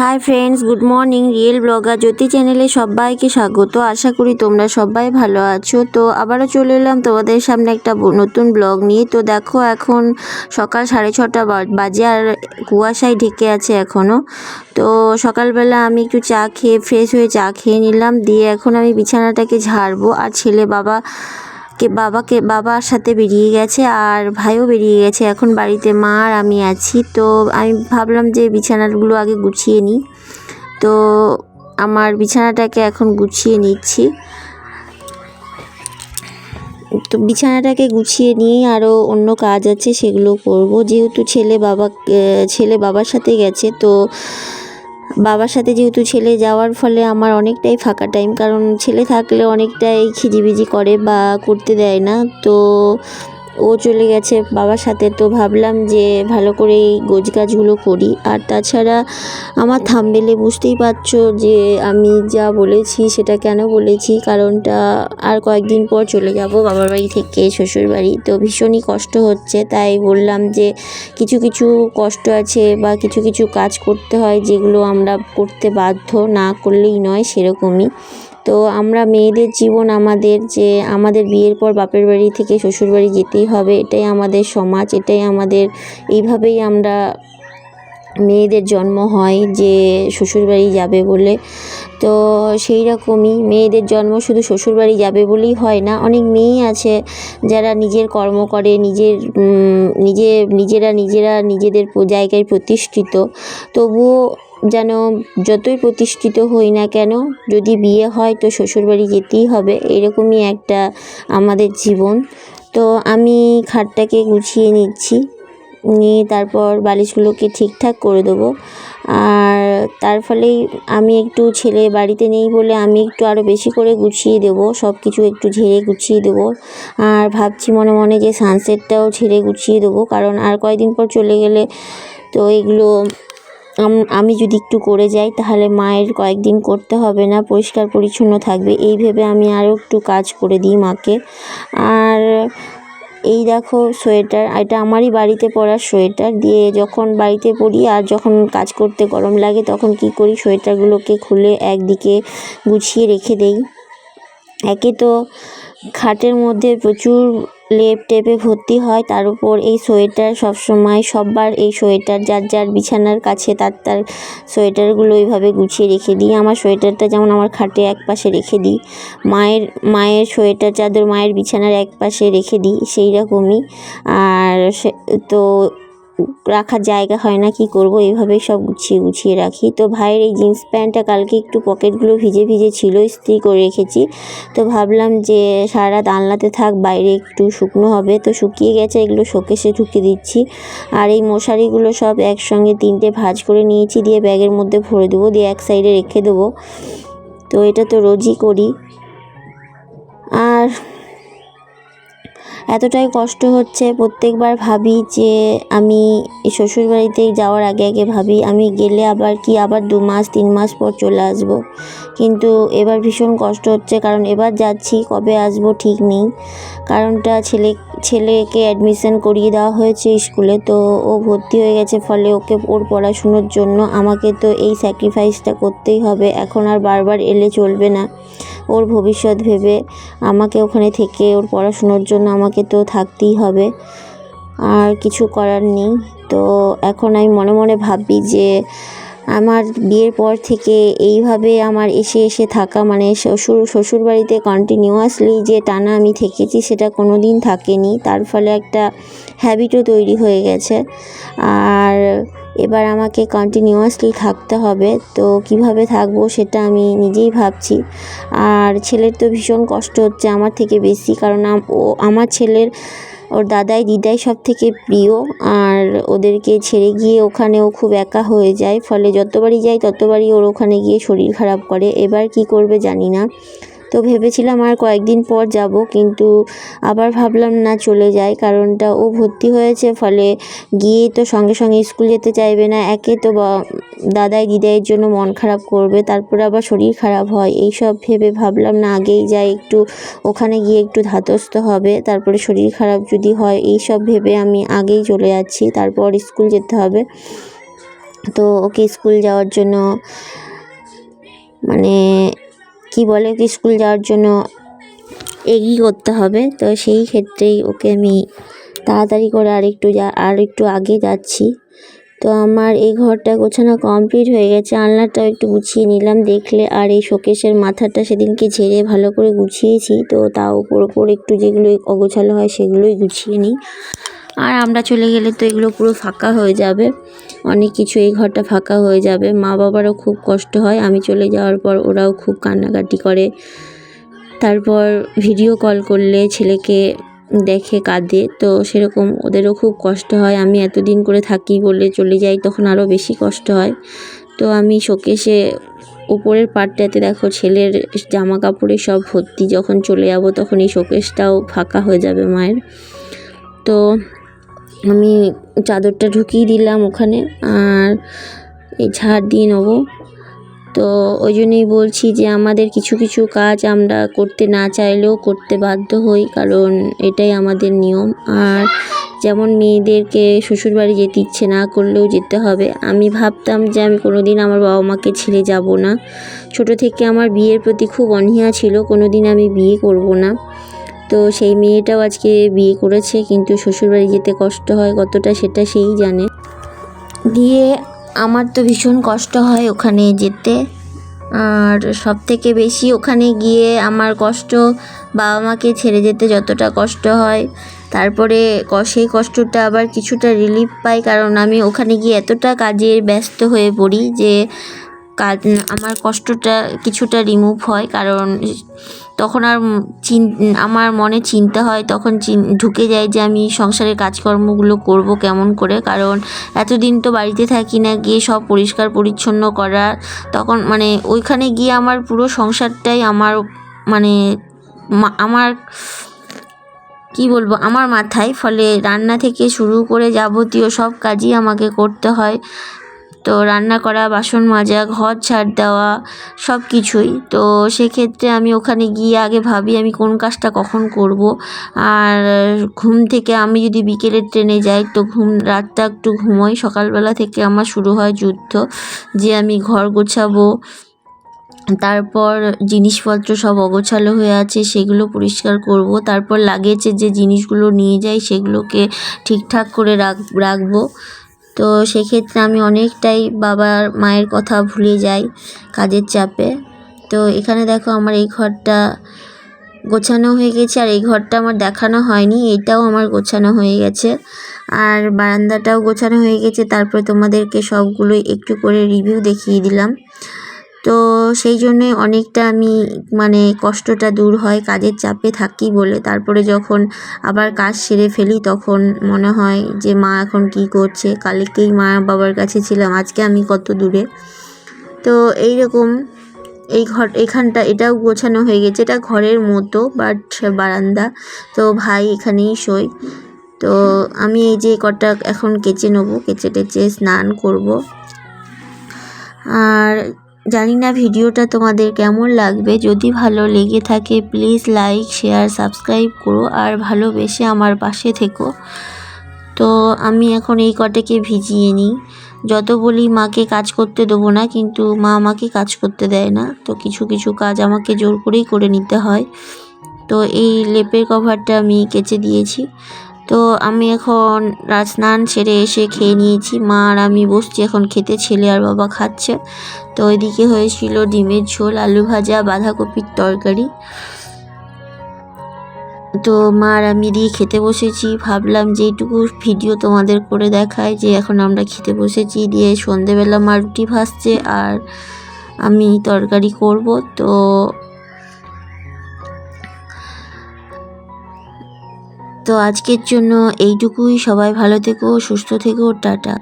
Hi friends, good morning, real blogger Jyoti চ্যানেলে সবাইকে স্বাগত। আশা করি তোমরা সবাই ভালো আছো। তো আবারও চলে এলাম তোমাদের সামনে একটা নতুন ব্লগ নিয়ে। তো দেখো এখন সকাল সাড়ে ছটা বাজে আর কুয়াশায় ঢেকে আছে এখনও তো সকালবেলা আমি একটু চা খেয়ে ফ্রেশ হয়ে চা খেয়ে নিলাম। দিয়ে এখন আমি বিছানাটাকে ঝাড়বো। আর ছেলে বাবা কে বাবাকে, বাবার সাথে বেরিয়ে গেছে আর ভাইও বেরিয়ে গেছে। এখন বাড়িতে মা আর আমি আছি। তো আমি ভাবলাম যে বিছানাগুলো আগে গুছিয়ে নিই। তো আমার বিছানাটাকে এখন গুছিয়ে নিচ্ছি। তো বিছানাটাকে গুছিয়ে নিয়েই আরও অন্য কাজ আছে, সেগুলো করব। যেহেতু ছেলে বাবা ছেলে বাবার সাথে গেছে, তো বাবার সাথে যেহেতু ছেলে, যাওয়ার ফলে আমার অনেকটাই ফাঁকা টাইম কারণ ছেলে থাকলে অনেকটাই খিজিবিজি করে বা করতে দেয় না। তো ও চলে গেছে বাবার সাথে। তো ভাবলাম যে ভালো করে এই গোছ গাছগুলো করি। আর তাছাড়া আমার থামবেলে বুঝতেই পারছ যে আমি যা বলেছি সেটা কেন বলেছি? কারণটা আর কয়েকদিন পর চলে যাব বাবার বাড়ি থেকে শ্বশুর বাড়ি। তো ভীষণই কষ্ট হচ্ছে। তাই বললাম যে কিছু কিছু কষ্ট আছে বা কিছু কিছু কাজ করতে হয় যেগুলো আমরা করতে বাধ্য না করলেই নয় সেরকমই। তো আমরা মেয়েদের জীবন আমাদের যে, আমাদের বিয়ের পর বাপের বাড়ি থেকে শ্বশুর বাড়ি যেতেই হবে, এটাই আমাদের সমাজ, এটাই আমাদের, এইভাবেই আমরা মেয়েদের জন্ম হয় যে শ্বশুরবাড়ি যাবে বলে। তো সেই রকমই মেয়েদের জন্ম শুধু শ্বশুরবাড়ি যাবে বলেই হয় না, অনেক মেয়েই আছে যারা নিজের কর্ম করে, নিজের নিজে, নিজেরা নিজেরা নিজেদের জায়গায় প্রতিষ্ঠিত। তবুও যেন যতই প্রতিষ্ঠিত হই না কেন, যদি বিয়ে হয় তো শ্বশুরবাড়ি যেতেই হবে, এরকমই একটা আমাদের জীবন। তো আমি খাটটাকে গুছিয়ে নিচ্ছি, নিয়ে তারপর বালিশগুলোকে ঠিকঠাক করে দেবো। আর তার ফলেই আমি একটু ছেলে বাড়িতে নেই বলে আমি একটু আরও বেশি করে গুছিয়ে দেবো সব কিছু একটু ঝেড়ে গুছিয়ে দেবো। আর ভাবছি মনে মনে যে সানসেটটাও ঝেড়ে গুছিয়ে দেবো, কারণ আর কয়েকদিন পর চলে গেলে তো এগুলো আম- যদি একটু করে যাই, তাহলে মায়ের কয়েকদিন করতে হবে না, পরিষ্কার পরিচ্ছন্ন থাকবে। এই ভেবে আমি আরও একটু কাজ করে দিই মাকে। আর এই দেখো সোয়েটার, এটা আমারই বাড়িতে পরা সোয়েটার। দিয়ে যখন বাড়িতে পরি আর যখন কাজ করতে গরম লাগে, তখন কি করি, সোয়েটারগুলোকে খুলে একদিকে গুছিয়ে রেখে দেই। একে তো খাটের মধ্যে প্রচুর লেপ টেপে ভর্তি হয়। তার উপর এই সোয়েটার সবসময়, সববার এই সোয়েটার, যার যার বিছানার কাছে তার তার সোয়েটারগুলো এইভাবে গুছিয়ে রেখে দিই। আমার সোয়েটারটা যেমন আমার খাটে এক পাশে রেখে দিই, মায়ের মায়ের সোয়েটার চাদর মায়ের বিছানার এক পাশে রেখে দিই সেই রকমই আর সে, তো রাখার জায়গা হয় না, কি করব? এইভাবেই সব গুছিয়ে গুছিয়ে রাখি। তো ভাইয়ের এই জিন্স প্যান্টটা কালকে একটু পকেটগুলো ভিজে ভিজে ছিল, ইস্ত্রি করে রেখেছি। তো ভাবলাম যে সারা আনলাতে থাক, বাইরে একটু শুকনো হবে। তো শুকিয়ে গেছে, এগুলো শোকেসে ঢুকে দিচ্ছি। আর এই মশারিগুলো সব একসঙ্গে তিনটে ভাঁজ করে নিয়েছি, দিয়ে ব্যাগের মধ্যে ভরে দেবো, দিয়ে এক সাইডে রেখে দেবো। তো এটা তো রোজই করি। আর এতটাই কষ্ট হচ্ছে। প্রত্যেকবার ভাবি যে আমি শ্বশুরবাড়িতে যাওয়ার আগে আগে ভাবি, আমি গেলে আবার কি, আবার দু মাস, তিন মাস পর চলে আসব। কিন্তু এবার ভীষণ কষ্ট হচ্ছে, কারণ এবার যাচ্ছি, কবে আসব ঠিক নেই। কারণটা ছেলে, ছেলেকে অ্যাডমিশন করিয়ে দেওয়া হয়েছে স্কুলে, তো ও ভর্তি হয়ে গেছে, ফলে ওকে ওর পড়াশুনোর জন্য আমাকে তো এই স্যাক্রিফাইসটা করতেই হবে। এখন আর বারবার এলে চলবে না। ওর ভবিষ্যৎ ভেবে আমাকে ওখানে থেকে ওর পড়াশুনোর জন্য আমাকে তো থাকতেই হবে। আর কিছু করার নেই। তো এখন আমি মনে মনে ভাবি যে আমার বিয়ের পর থেকে এইভাবে আমার এসে এসে থাকা মানে শ্বশুর, শ্বশুরবাড়িতে কন্টিনিউয়াসলি যে টানা আমি থেকেছি সেটা কোনো দিন থাকেনি। তার ফলে একটা হ্যাবিটও তৈরি হয়ে গেছে। আর এবার আমাকে কন্টিনিউয়াসলি থাকতে হবে। তো কীভাবে থাকব সেটা আমি নিজেই ভাবছি। আর ছেলের তো ভীষণ কষ্ট হচ্ছে আমার থেকে বেশি, কারণ ও, আমার ছেলের, ওর দাদাই, দিদাই সব থেকে প্রিয়। আর ওদেরকে ছেড়ে গিয়ে ওখানেও খুব একা হয়ে যায়। ফলে যতবারই যাই ততবারই ওর ওখানে গিয়ে শরীর খারাপ করে। এবার কি করবে জানি না। তো ভেবেছিলাম আর কয়েকদিন পর যাব, কিন্তু আবার ভাবলাম না চলে যাই, কারণটা ও ভর্তি হয়েছে, ফলে গিয়ে তো সঙ্গে সঙ্গে স্কুল যেতে চাইবে না, একে তো দাদাই দিদাইয়ের জন্য মন খারাপ করবে, তারপরে আবার শরীর খারাপ হয় এই সব ভেবে ভাবলাম না আগেই যাই, একটু ওখানে গিয়ে একটু ধাতস্থ হবে, তারপরে শরীর খারাপ যদি হয় এই সব ভেবে আমি আগেই চলে যাচ্ছি, তারপর স্কুল যেতে হবে। তো ওকে স্কুল যাওয়ার জন্য মানে কি বলে স্কুল যাওয়ার জন্য এগিয়ে করতে হবে। তো সেই ক্ষেত্রেই ওকে আমি তাড়াতাড়ি করে আরেকটু যা আর একটু আগে যাচ্ছি। তো আমার এই ঘরটা গোছানো কমপ্লিট হয়ে গেছে। আলনাটাও একটু গুছিয়ে নিলাম। দেখলে আর এই শোকেশের মাথাটা সেদিনকে ঝেড়ে ভালো করে গুছিয়েছি। তো তাও ওপর ওপর একটু যেগুলো অগোছালো হয় সেগুলোই গুছিয়ে নিই। আর আমরা চলে গেলে তো এগুলো পুরো ফাঁকা হয়ে যাবে। অনেক কিছু এই ঘরটা ফাঁকা হয়ে যাবে। মা বাবারও খুব কষ্ট হয়। আমি চলে যাওয়ার পর ওরাও খুব কান্নাকাটি করে। তারপর ভিডিও কল করলে ছেলেকে দেখে, কাঁদে। তো সেরকম ওদেরও খুব কষ্ট হয়। আমি এতদিন করে থাকি বলে চলে যাই, তখন আরও বেশি কষ্ট হয়। তো আমি শোকেশে উপরের পাটটাতে দেখো ছেলের জামা কাপড়ে সব ভর্তি। যখন চলে যাব তখন এই শোকেশটাও ফাঁকা হয়ে যাবে মায়ের। তো আমি চাদরটা ঢুকিয়ে দিলাম ওখানে, আর এই ঝাড় দিয়ে নেব। তো ওই জন্যই বলছি যে আমাদের কিছু কিছু কাজ আমরা করতে না চাইলেও করতে বাধ্য হই, কারণ এটাই আমাদের নিয়ম। আর যেমন মেয়েদেরকে শ্বশুরবাড়ি যেতে ইচ্ছে না করলেও যেতে হবে, আমি ভাবতাম যে আমি কোনো দিন আমার বাবা মাকে ছেড়ে যাব না। ছোট থেকে আমার বিয়ের প্রতি খুব অনীহা ছিল কোনো দিন আমি বিয়ে করব না। তো সেই মেয়েটাও আজকে বিয়ে করেছে, কিন্তু শ্বশুরবাড়ি যেতে কষ্ট হয়, কতটা সেটা সেই জানে। দিয়ে আমার তো ভীষণ কষ্ট হয় ওখানে যেতে। আর সব থেকে বেশি ওখানে গিয়ে আমার কষ্ট বাবা মাকে ছেড়ে যেতে যতটা কষ্ট হয়। তারপরে সেই কষ্টটা আবার কিছুটা রিলিফ পাই, কারণ আমি ওখানে গিয়ে এতটা কাজে ব্যস্ত হয়ে পড়ি যে আমার কষ্টটা কিছুটা রিমুভ হয়, কারণ তখন আর চিন, আমার মনে চিন্তা হয়, তখন ঢুকে যায় যে আমি সংসারের কাজকর্মগুলো করব কেমন করে, কারণ এতদিন তো বাড়িতে থাকি না, গিয়ে সব পরিষ্কার পরিচ্ছন্ন করা, তখন মানে ওইখানে গিয়ে আমার পুরো সংসারটাই আমার মানে আমার কি বলব, আমার মাথায়, ফলে রান্না থেকে শুরু করে যাবতীয় সব কাজই আমাকে করতে হয়। তো রান্না করা, বাসন মাজা, ঘর ঝাড় দেওয়া, সব কিছুই। তো সেক্ষেত্রে আমি ওখানে গিয়ে আগে ভাবি আমি কোন কাজটা কখন করব। আর ঘুম থেকে আমি যদি বিকেলের ট্রেনে যাই তো ঘুম, রাতটা একটু ঘুমোই। সকালবেলা থেকে আমার শুরু হয় যুদ্ধ, যে আমি ঘর গোছাবো। তারপর জিনিসপত্র সব অগোছালো হয়ে আছে, সেগুলো পরিষ্কার করব। তারপর লাগেজের যে জিনিসগুলো নিয়ে যাই সেগুলোকে ঠিকঠাক করে রাখ, রাখব। তো সেক্ষেত্রে আমি অনেকটাই বাবার মায়ের কথা ভুলে যাই কাজের চাপে। তো এখানে দেখো আমার এই ঘরটা গোছানো হয়ে গেছে আর এই ঘরটা আমার দেখানো হয়নি, এটাও আমার গোছানো হয়ে গেছে। আর বারান্দাটাও গোছানো হয়ে গেছে, তারপরে তোমাদেরকে সবগুলোই একটু করে রিভিউ দেখিয়ে দিলাম। তো সেই জন্যে অনেকটা আমি মানে কষ্টটা দূর হয়, কাজের চাপে থাকি বলে। তারপরে যখন আবার কাজ সেরে ফেলি তখন মনে হয় যে, মা এখন কী করছে? কালকেই মা বাবার কাছে ছিলাম, আজকে আমি কত দূরে। তো এই রকম এই ঘর, এখানটা এটাও গোছানো হয়ে গেছে। এটা ঘরের মতো, বাট বারান্দা। তো ভাই এখানেই শোয়। তো আমি এই যে কটা এখন কেচে নেব, কেচে টেচে স্নান করব। আর জানি না ভিডিওটা তোমাদের কেমন লাগবে। যদি ভালো লেগে থাকে প্লিজ লাইক শেয়ার সাবস্ক্রাইব করো আর ভালোবেসে আমার পাশে থেকো। তো আমি এখন এই কটাকে ভিজিয়ে নিই। যত বলি মাকে কাজ করতে দেবো না, কিন্তু মা আমাকে কাজ করতে দেয় না। তো কিছু কিছু কাজ আমাকে জোর করেই করে নিতে হয়। তো এই লেপের কভারটা আমি কেচে দিয়েছি। তো আমি এখন স্নান সেরে এসে খেয়ে নিয়েছি। মা আর আমি বসছি এখন খেতে, ছেলে আর বাবা খাচ্ছে। তো ওইদিকে হয়েছিল ডিমের ঝোল, আলু ভাজা, বাঁধাকপির তরকারি। তো মা আর আমি দিয়ে খেতে বসেছি। ভাবলাম যে এইটুকু ভিডিও তোমাদের করে দেখায় যে এখন আমরা খেতে বসেছি। দিয়ে সন্ধেবেলা মা রুটি ভাসছে আর আমি তরকারি করব। তো তো আজকের জন্য এইটুকুই। সবাই ভালো থেকো সুস্থ থেকো টাটা।